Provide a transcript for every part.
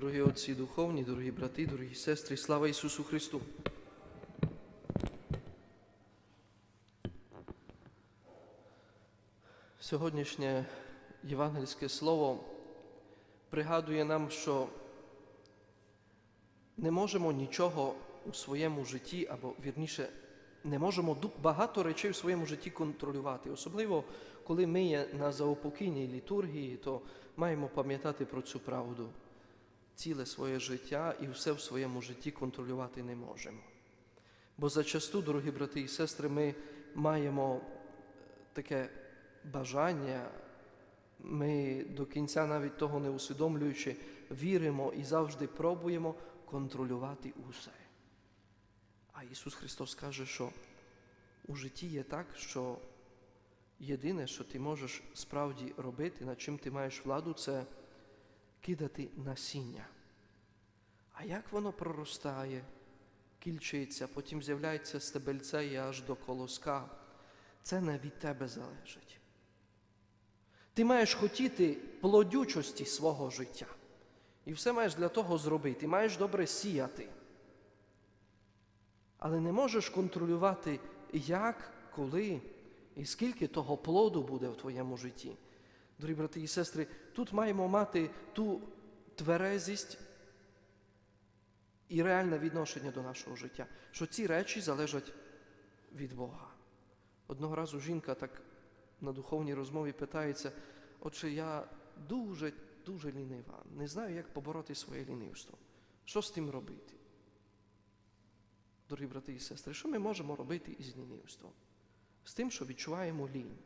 Дорогі отці духовні, дорогі брати, дорогі сестри, слава Ісусу Христу! Сьогоднішнє євангельське слово пригадує нам, що не можемо нічого у своєму житті, або вірніше, не можемо багато речей в своєму житті контролювати. Особливо, коли ми є на заупокійній літургії, то маємо пам'ятати про цю правду. Ціле своє життя і все в своєму житті контролювати не можемо. Бо зачасту, дорогі брати і сестри, ми маємо е, таке бажання, ми до кінця навіть того не усвідомлюючи, віримо і завжди пробуємо контролювати усе. А Ісус Христос каже, що у житті є так, що єдине, що ти можеш справді робити, над чим ти маєш владу, це кидати насіння. А як воно проростає, кільчиться, потім з'являється стебельце і аж до колоска, це не від тебе залежить. Ти маєш хотіти плодючості свого життя. І все маєш для того зробити. Маєш добре сіяти. Але не можеш контролювати, як, коли і скільки того плоду буде в твоєму житті. Дорогі брати і сестри, тут маємо мати ту тверезість і реальне відношення до нашого життя, що ці речі залежать від Бога. Одного разу жінка так на духовній розмові питається, отже, я дуже, дуже лінива, не знаю, як побороти своє лінивство. Що з тим робити? Дорогі брати і сестри, що ми можемо робити із лінивством? З тим, що відчуваємо лінь.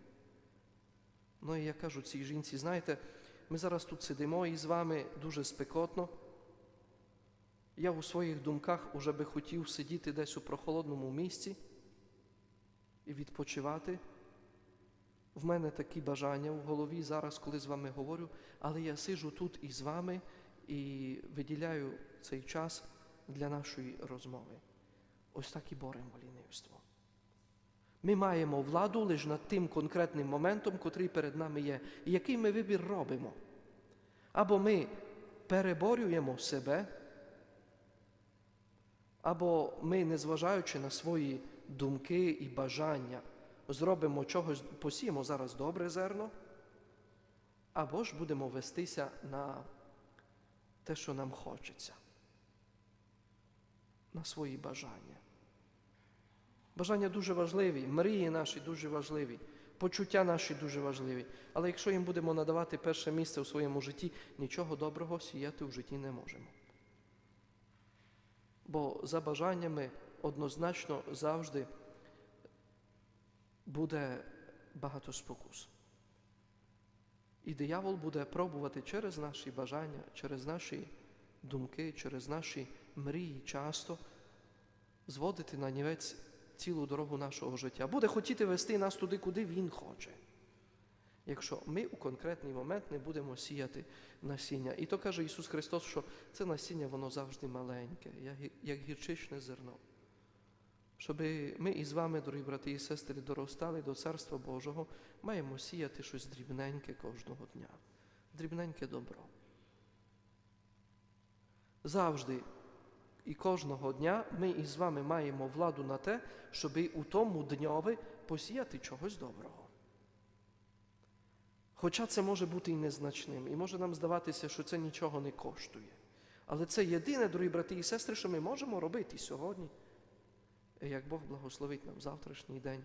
Ну і я кажу цій жінці, знаєте, ми зараз тут сидимо і з вами дуже спекотно. Я у своїх думках уже би хотів сидіти десь у прохолодному місці і відпочивати. В мене такі бажання в голові зараз, коли з вами говорю, але я сиджу тут із вами і виділяю цей час для нашої розмови. Ось так і боремо лінивство. Ми маємо владу лише над тим конкретним моментом, котрий перед нами є, і який ми вибір робимо. Або ми переборюємо себе, або ми, незважаючи на свої думки і бажання, зробимо чогось, посіємо зараз добре зерно, або ж будемо вестися на те, що нам хочеться, на свої бажання. Бажання дуже важливі, мрії наші дуже важливі, почуття наші дуже важливі. Але якщо їм будемо надавати перше місце у своєму житті, нічого доброго сіяти в житті не можемо. Бо за бажаннями однозначно завжди буде багато спокус. І диявол буде пробувати через наші бажання, через наші думки, через наші мрії часто зводити на нівець цілу дорогу нашого життя. Буде хотіти вести нас туди, куди Він хоче. Якщо ми у конкретний момент не будемо сіяти насіння. І то каже Ісус Христос, що це насіння, воно завжди маленьке, як гірчичне зерно. Щоб ми із вами, дорогі брати і сестри, доростали до Царства Божого, маємо сіяти щось дрібненьке кожного дня. Дрібненьке добро. Завжди і кожного дня ми із вами маємо владу на те, щоб у тому дньові посіяти чогось доброго. Хоча це може бути і незначним, і може нам здаватися, що це нічого не коштує. Але це єдине, дорогі брати і сестри, що ми можемо робити сьогодні, як Бог благословить нам завтрашній день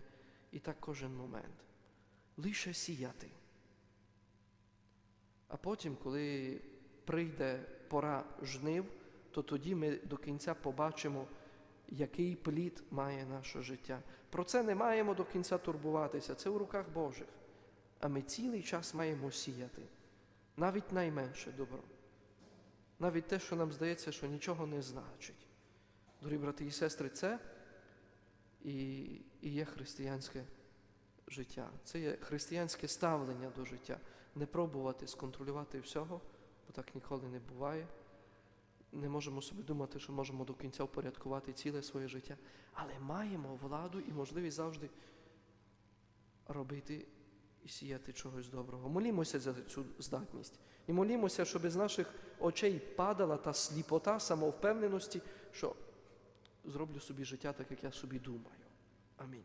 і так кожен момент. Лише сіяти. А потім, коли прийде пора жнив, то тоді ми до кінця побачимо, який плід має наше життя. Про це не маємо до кінця турбуватися, це у руках Божих. А ми цілий час маємо сіяти, навіть найменше добро, навіть те, що нам здається, що нічого не значить. Дорогі брати і сестри, це і, і є християнське життя. Це є християнське ставлення до життя. Не пробувати сконтролювати всього, бо так ніколи не буває. Не можемо собі думати, що можемо до кінця впорядкувати ціле своє життя, але маємо владу і можливість завжди робити і сіяти чогось доброго. Молімося за цю здатність. І молімося, щоб з наших очей падала та сліпота самовпевненості, що зроблю собі життя так, як я собі думаю. Амінь.